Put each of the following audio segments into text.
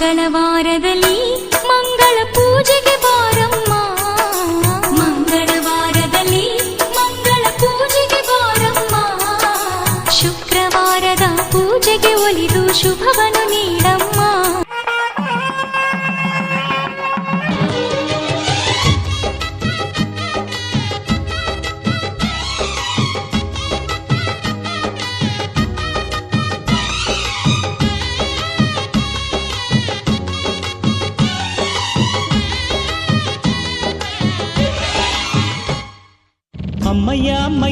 ಮಂಗಳವಾರದಲ್ಲಿ ಮಂಗಳ ಪೂಜೆಗೆ ಬಾರಮ್ಮ. ಮಂಗಳವಾರದಲ್ಲಿ ಮಂಗಳ ಪೂಜೆಗೆ ಬಾರಮ್ಮ. ಶುಕ್ರವಾರದ ಪೂಜೆಗೆ ಒಲಿದು ಶುಭವನು ನೀಡಮ್ಮ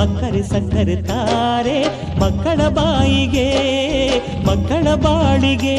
ಅಕ್ಕರೆ ಸಕ್ಕರೆ ತಾರೆ ಮಕ್ಕಳ ಬಾಯಿಗೆ ಮಕ್ಕಳ ಬಾಳಿಗೆ.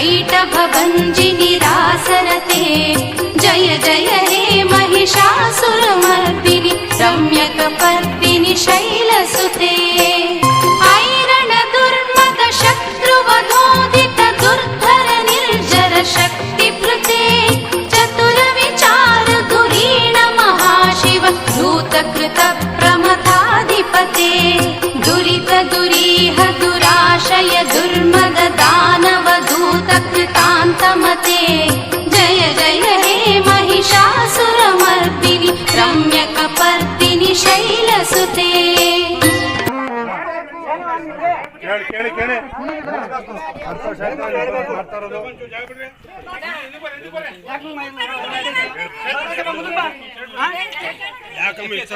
कैटभञ्जिनि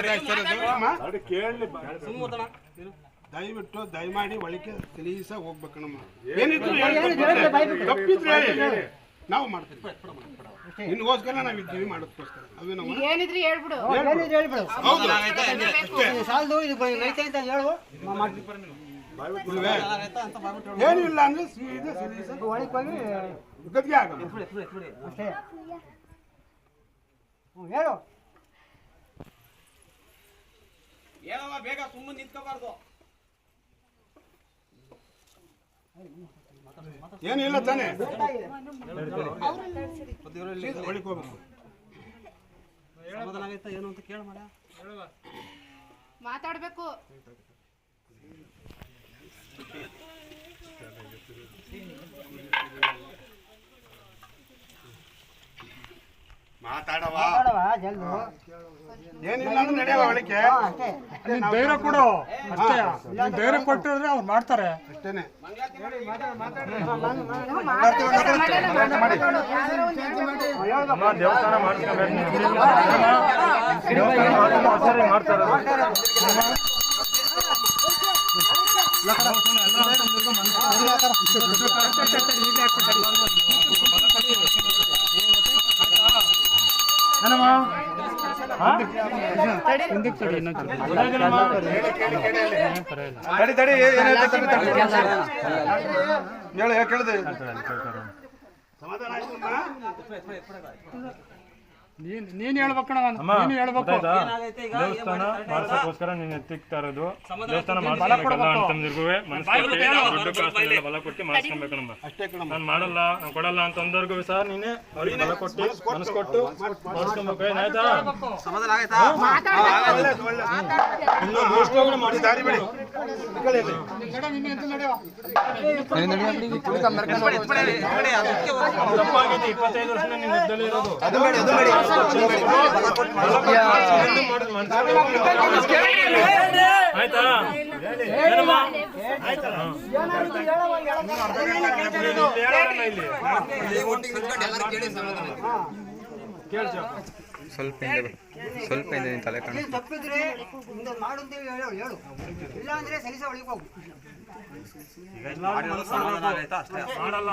ಆಯ್ತು ಸರ್ ಅದು? ದಯವಿಟ್ಟು ದಯಮಾಡಿ ಒಳಗೆ ತಿಳಿಸ ಹೋಗ್ಬೇಕಣ್ಣಮ್ಮ ಏನಿದ್ರು ಹೇಳಿ ತಪ್ಪಿದ್ರೆ ಹೇಳಿ. ನಾವು ಮಾಡ್ತೀವಿ ನಿನ್ಗೋಸ್ಕರ ನಾವು ಇದ್ದೀವಿ ಮಾಡೋದಕ್ಕೋಸ್ಕರ ಏನಿದ್ರಿ ಹೇಳ್ಬಿಡು ಹೌದು ಸಾಲದು ಇದು ಐತೆ ಅಂತ ಹೇಳು? ಏನಿಲ್ಲ ಅಂದ್ರೆ ಸೀದಾ ಸಲೀಸ ಒಳಗೆ ಹೋಗಿ ಗದ್ಗೆ ಆಗಮ್ಮ ಅಷ್ಟೇ. ಹ್ಞೂ ಹೇಳು. ಏನಿಲ್ಲ ತಾನೆ. ಒಳಗೆ ಹೋಗ್ಬೇಕು. ಮಾತಾಡ್ಬೇಕು. ಮಾತಾಡವ? ಏನಿಲ್ಲ ಅಂದ್ರೆ ನಡೆಯವ ಧೈರ್ಯ ಕೊಡು. ಅಷ್ಟೇ. ನೀನ್ ಧೈರ್ಯ ಕೊಟ್ಟಿದ್ರೆ ಅವ್ರು ಮಾಡ್ತಾರೆ. ಅಷ್ಟೇನೆ. ತಡಿ ತಡಿ ಹೇಳಿ ಯಾಕೆ ಕೇಳಿದೆ. ಸಮಾಧಾನ ನೀನ್ ನೀನ್ ಹೇಳ್ಬೇಕಣ ನೀನು ಹೇಳ್ಬೇಕು. ದೇವಸ್ಥಾನ ಮಾಡ್ಸಕ್ಕೋಸ್ಕರ ನೀನ್ ಎತ್ತಿಕ್ತಾ ಇರೋದು. ದೇವಸ್ಥಾನ ಮಾಡ್ಸ್ಕೊಬೇಕಲ್ಲ ಅಂತಂದಿರ್ಗು ಮನಸ್ಸು ದುಡ್ಡು ಕಾಸು ಬಲ ಕೊಟ್ಟು ಅಷ್ಟೇ ನಾನು ಮಾಡಲ್ಲ ನಾನ್ ಕೊಡಲ್ಲ ಅಂತಂದವ್ರಿಗೂ ಸಹ ನೀನೆ. ಅವ್ರಿಗೆ ಬಲ ಕೊಟ್ಟು ಮನಸ್ಸು ಕೊಟ್ಟು. ಮಾಡಿಸ್ಕೊಬೇಕು. ಏನಾಯ್ತಾ ಇನ್ನು ಮೋಸ್ಟ್ಲಿ ಮಾಡಿ. ದಾರಿ ಬಿಡಿ. ಆಯ್ತಾ? ಏನಮ್ಮ ಸ್ವಲ್ಪ ಹಿಂದೆ ಸ್ವಲ್ಪ ಹಿಂದೆ ನಿನ್ ತಲೆ ಕಾಣ ತಪ್ಪಿದ್ರೆ ಮುಂದೆ ಮಾಡು ಅಂತೇಳಿ ಹೇಳು ಹೇಳು ಇಲ್ಲ ಅಂದ್ರೆ ಸರಿಸ ಒಳಗೆ ಹೋಗು. ಮಾಡಲ್ಲ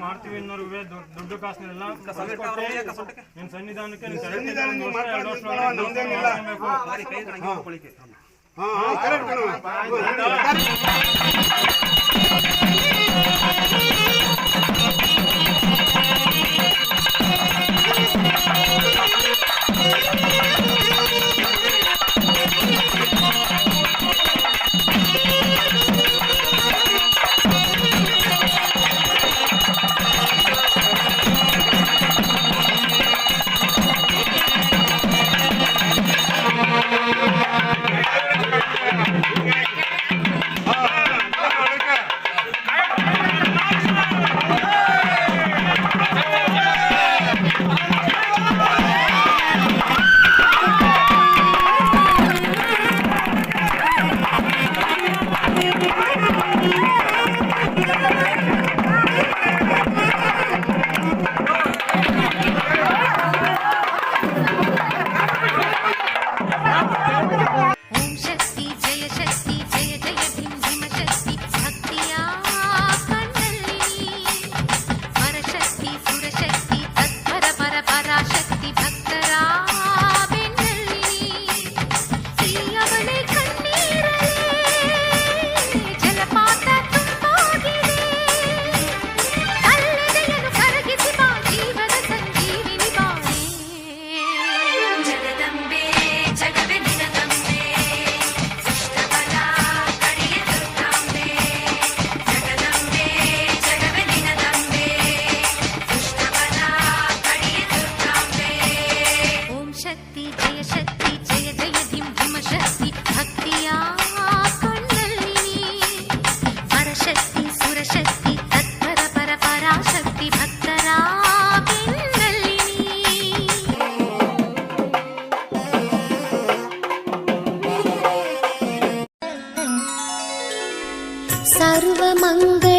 ಮಾಡ್ತೀವಿ ಅನ್ನೋರು ದುಡ್ಡು- ಕಾಸಿನೆಲ್ಲ ನಿನ್ ಸನ್ನಿಧಾನಕ್ಕೆ ನೀನ್ ಕರೆಕ್ಟ್ ಸನ್ನಿಧಾನ ಒಂದು ನೀವು ವರ್ಷ, ಎರಡು ವರ್ಷ ಮಾತಾಡ್ಕೊಳ್ಳೋ ನಮ್ದೇನಿಲ್ಲ. ಮಾಡ್ಸ್ಕೊಬೇಕು. ಹಾ ಹಾ. ಕರೆಕ್ಟ್ சர்வமங்க